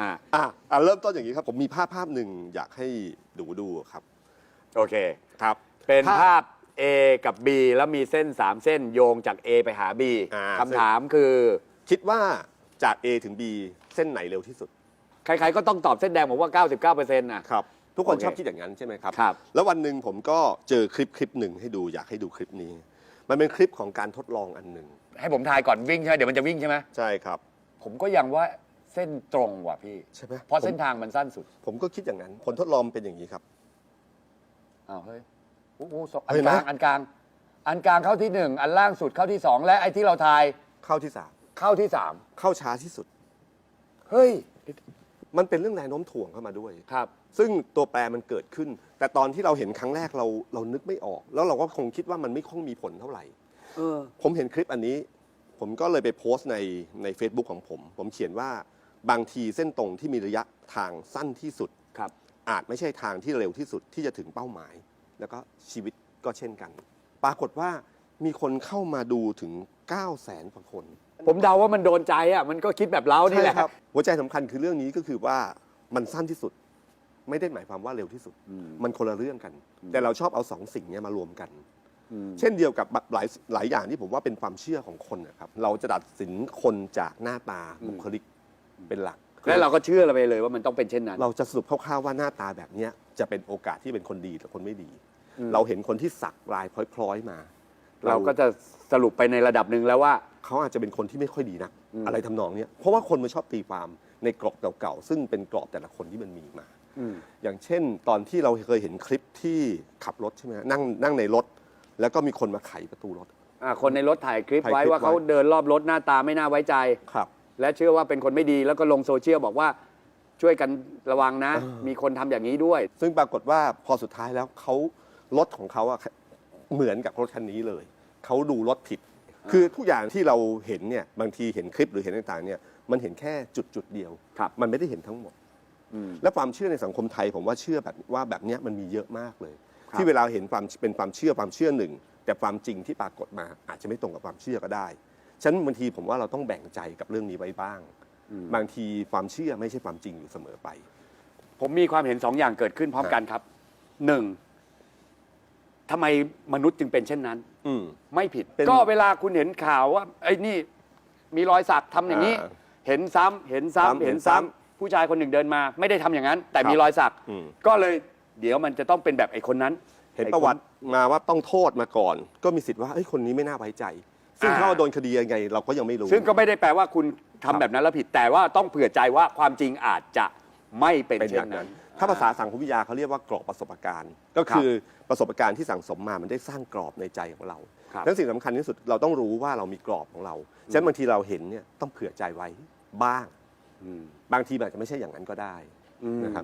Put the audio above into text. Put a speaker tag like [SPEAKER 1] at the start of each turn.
[SPEAKER 1] อ่า
[SPEAKER 2] อะอะเริ่มต้นอย่างนี้ครับผมมีภาพภาพหนึ่งอยากให้ดูดูครับ
[SPEAKER 1] โอเค
[SPEAKER 2] ครับ
[SPEAKER 1] เป็น
[SPEAKER 2] ภาพ
[SPEAKER 1] ภาพ A กับ B แล้วมีเส้น 3 เส้นโยงจาก A ไปหา B
[SPEAKER 2] อ่า
[SPEAKER 1] คำถามคือ
[SPEAKER 2] คิดว่าจาก A ถึง B เส้นไหนเร็วที่สุด
[SPEAKER 1] ใครๆก็ต้องตอบเส้นแดงผมว่า 99%น่ะ
[SPEAKER 2] ครับ ทุกคน
[SPEAKER 1] โอเค
[SPEAKER 2] ชอบคิดอย่างนั้นใช่ไหมครับ
[SPEAKER 1] ครับ
[SPEAKER 2] แล้ววันหนึ่งผมก็เจอคลิปคลิปหนึ่งให้ดูอยากให้ดูคลิปนี้ มันเป็นคลิปของการทดลองอันหนึ่ง
[SPEAKER 1] ให้ผมทายก่อนวิ่งใช่ไหมเดี๋ยวมันจะวิ่งใช่ไหม
[SPEAKER 2] ใช่ครับ
[SPEAKER 1] ผมก็ยังว่า เส้นตรงว่ะพี่
[SPEAKER 2] ใช่ไหม
[SPEAKER 1] เพราะเส้น
[SPEAKER 2] ผม
[SPEAKER 1] ทางมันสั้นสุด
[SPEAKER 2] ผมก็คิดอย่างนั้น ผลทดลองเป็นอย่างนี้ครับ
[SPEAKER 1] อ้าวเฮ้ยโอ้โหสองอั
[SPEAKER 2] เห็
[SPEAKER 1] น
[SPEAKER 2] นไห
[SPEAKER 1] ก
[SPEAKER 2] ม
[SPEAKER 1] ลางอันกลาง อันกลางเข้าที่หนึ่งอันล่างสุดเข้าที่สองและไอ้ที่เราทาย
[SPEAKER 2] เข้าที่สาม
[SPEAKER 1] เข้าที่สาม
[SPEAKER 2] เข้าช้าที่สุด
[SPEAKER 1] เฮ้ย
[SPEAKER 2] มันเป็นเรื่องแรงโน้มถ่วงเข้ามาด้วย
[SPEAKER 1] ครับ
[SPEAKER 2] ซึ่งตัวแปรมันเกิดขึ้น แต่ตอนที่เราเห็นครั้งแรกเราเรานึกไม่ออก แล้วเราก็คงคิดว่ามันไม่ค่อยมีผลเท่าไหร่
[SPEAKER 1] เออ
[SPEAKER 2] ผมเห็นคลิปอันนี้ ผมก็เลยไปโพสต์ในใน Facebook ของผม ผมเขียนว่า บางทีเส้นตรงที่มีระยะทางสั้นที่สุด
[SPEAKER 1] ครับ
[SPEAKER 2] อาจไม่ใช่ทางที่เร็วที่สุดที่จะถึงเป้าหมาย แล้วก็ชีวิตก็เช่นกัน ปรากฏว่ามีคนเข้ามาดูถึง 9 0 0แสนกว่าคน
[SPEAKER 1] ผมเดาว่ามันโดนใจอะมันก็คิดแบบเรานี่แหละ
[SPEAKER 2] ใช่ครับหัวใจสำคัญคือเรื่องนี้ก็คือว่ามันสั้นที่สุด ไม่ได้หมายความว่าเร็วที่สุด
[SPEAKER 1] อืม
[SPEAKER 2] มันคนละเรื่องกัน แต่เราชอบเอาสองสิ่งเนี้ยมารวมกัน
[SPEAKER 1] อืม
[SPEAKER 2] เช่นเดียวกับหลายหลายอย่างที่ผมว่าเป็นความเชื่อของคนนะครับ เราจะตัดสินคนจากหน้าตา
[SPEAKER 1] อืม
[SPEAKER 2] บุคลิก เป็นหลัก
[SPEAKER 1] และเราก็เชื่อเราไปเลยว่ามันต้องเป็นเช่นนั้น
[SPEAKER 2] เราจะสรุปคร่าวๆว่าหน้าตาแบบเนี้ยจะเป็นโอกาสที่เป็นคนดีหรือคนไม่ดี
[SPEAKER 1] อืม
[SPEAKER 2] เราเห็นคนที่สักลายพลอยๆมา
[SPEAKER 1] เราก็จะสรุปไปในระดับหนึ่งแล้วว่า
[SPEAKER 2] เขาอาจจะเป็นคนที่ไม่ค่อยดีนัก
[SPEAKER 1] อืม
[SPEAKER 2] อะไรทำนองเนี้ยเพราะว่าคนมันชอบตีความในกรอบเก่าๆ ซึ่งเป็นกรอบแต่ละคนที่มันมีมา
[SPEAKER 1] อืม
[SPEAKER 2] อย่างเช่น ตอนที่เราเคยเห็นคลิปที่ขับรถใช่ไหมฮะนั่งนั่งในรถ แล้วก็มีคนมาไขประตูรถ
[SPEAKER 1] อ่าคนในรถถ่ายคลิป
[SPEAKER 2] ถ่าย
[SPEAKER 1] ไว้
[SPEAKER 2] คลิป
[SPEAKER 1] ว่าเขา
[SPEAKER 2] ไว้
[SPEAKER 1] เดินรอบรถหน้าตาไม่น่าไว้ใจ
[SPEAKER 2] ครับ
[SPEAKER 1] และเชื่อว่าเป็นคนไม่ดีแล้วก็ลงโซเชียลบอกว่าช่วยกันระวังนะ
[SPEAKER 2] อ่ามี
[SPEAKER 1] มีคนทำอย่างนี้ด้วย
[SPEAKER 2] ซึ่งปรากฏว่าพอสุดท้ายแล้วเขารถของเขาอะเหมือนกับรถคันนี้เลย เขาดูรถผิด คือทุกอย่างที่เราเห็นเนี่ยบางทีเห็นคลิปหรือเห็นต่างๆเนี่ยมันเห็นแค่จุดจุดๆเดียว
[SPEAKER 1] ครับ
[SPEAKER 2] มันไม่ได้เห็นทั้งหมด
[SPEAKER 1] อืม
[SPEAKER 2] และความเชื่อในสังคมไทยผมว่าเชื่อแบบว่าแบบเนี้ยมันมีเยอะมากเลย
[SPEAKER 1] ครับ
[SPEAKER 2] ที่เวลาเห็นความเป็นความเชื่อความเชื่อหนึ่ง แต่ความจริงที่ปรากฏมาอาจจะไม่ตรงกับความเชื่อก็ได้ ฉะนันบางทีผมว่าเราต้องแบ่งใจกับเรื่องนี้ไว้บ้าง
[SPEAKER 1] อืม
[SPEAKER 2] บางทีความเชื่อไม่ใช่ความจริงอยู่เสมอไป
[SPEAKER 1] ผมมีความเห็นสองอย่างเกิดขึ้นพร้อมกันครับหนึ่งทำไมมนุษย์จึงเป็นเช่นนั้น
[SPEAKER 2] อืม
[SPEAKER 1] ไม่ผิด
[SPEAKER 2] เป็น
[SPEAKER 1] ก็เวลาคุณเห็นข่าวว่าไอ้นี่มีรอยสักทำอย่างนี้
[SPEAKER 2] อ่า
[SPEAKER 1] เห็นซ้ำเห็นซ้ำ
[SPEAKER 2] ซ้ำ
[SPEAKER 1] เห็น
[SPEAKER 2] เห็น
[SPEAKER 1] ซ้ำ
[SPEAKER 2] ซ้ำ
[SPEAKER 1] ผู้ชายคนหนึ่งเดินมา ไม่ได้ทำอย่างนั้น แต่
[SPEAKER 2] ครับ
[SPEAKER 1] มีรอยสัก
[SPEAKER 2] อืม
[SPEAKER 1] ก็เลยเดี๋ยวมันจะต้องเป็นแบบไอ้คนนั้น
[SPEAKER 2] เห็น
[SPEAKER 1] ไอ้
[SPEAKER 2] ประวัติ
[SPEAKER 1] คน
[SPEAKER 2] มาว่าต้องโทษมาก่อน ก็มีสิทธิ์ว่าเอ้ยคนนี้ไม่น่าไว้ใจ ซึ่ง
[SPEAKER 1] อ่า
[SPEAKER 2] เขาโดนคดียังไง เราก็ยังไม่รู้
[SPEAKER 1] ซึ่งก็ไม่ได้แปลว่าคุณทำ
[SPEAKER 2] ครับ
[SPEAKER 1] แบบนั้นแล้วผิด แต่ว่าต้องเผื่อใจว่าความจริงอาจจะไม่เป็น
[SPEAKER 2] เป็นอ
[SPEAKER 1] เช่น
[SPEAKER 2] ย่าง
[SPEAKER 1] นั้
[SPEAKER 2] นั้น น ถ้าภาษาสังคมวิทยาเขาเรียกว่ากรอบประสบการณ์ ก็คือประสบการณ์ที่สั่งสมมา มันได้สร้างกรอบในใจของเรา
[SPEAKER 1] ครับ
[SPEAKER 2] ดังนั้นสิ่งสำคัญที่สุดเราต้องรู้ว่าเรามีกรอบของเรา ฉะนั้นบางทีเราเห็นเนี่ยต้องเผื่อใจไว้บ้าง
[SPEAKER 1] อืม
[SPEAKER 2] บางทีมันอาจจะไม่ใช่อย่างนั้นก็ได้
[SPEAKER 1] อืม
[SPEAKER 2] นะครับ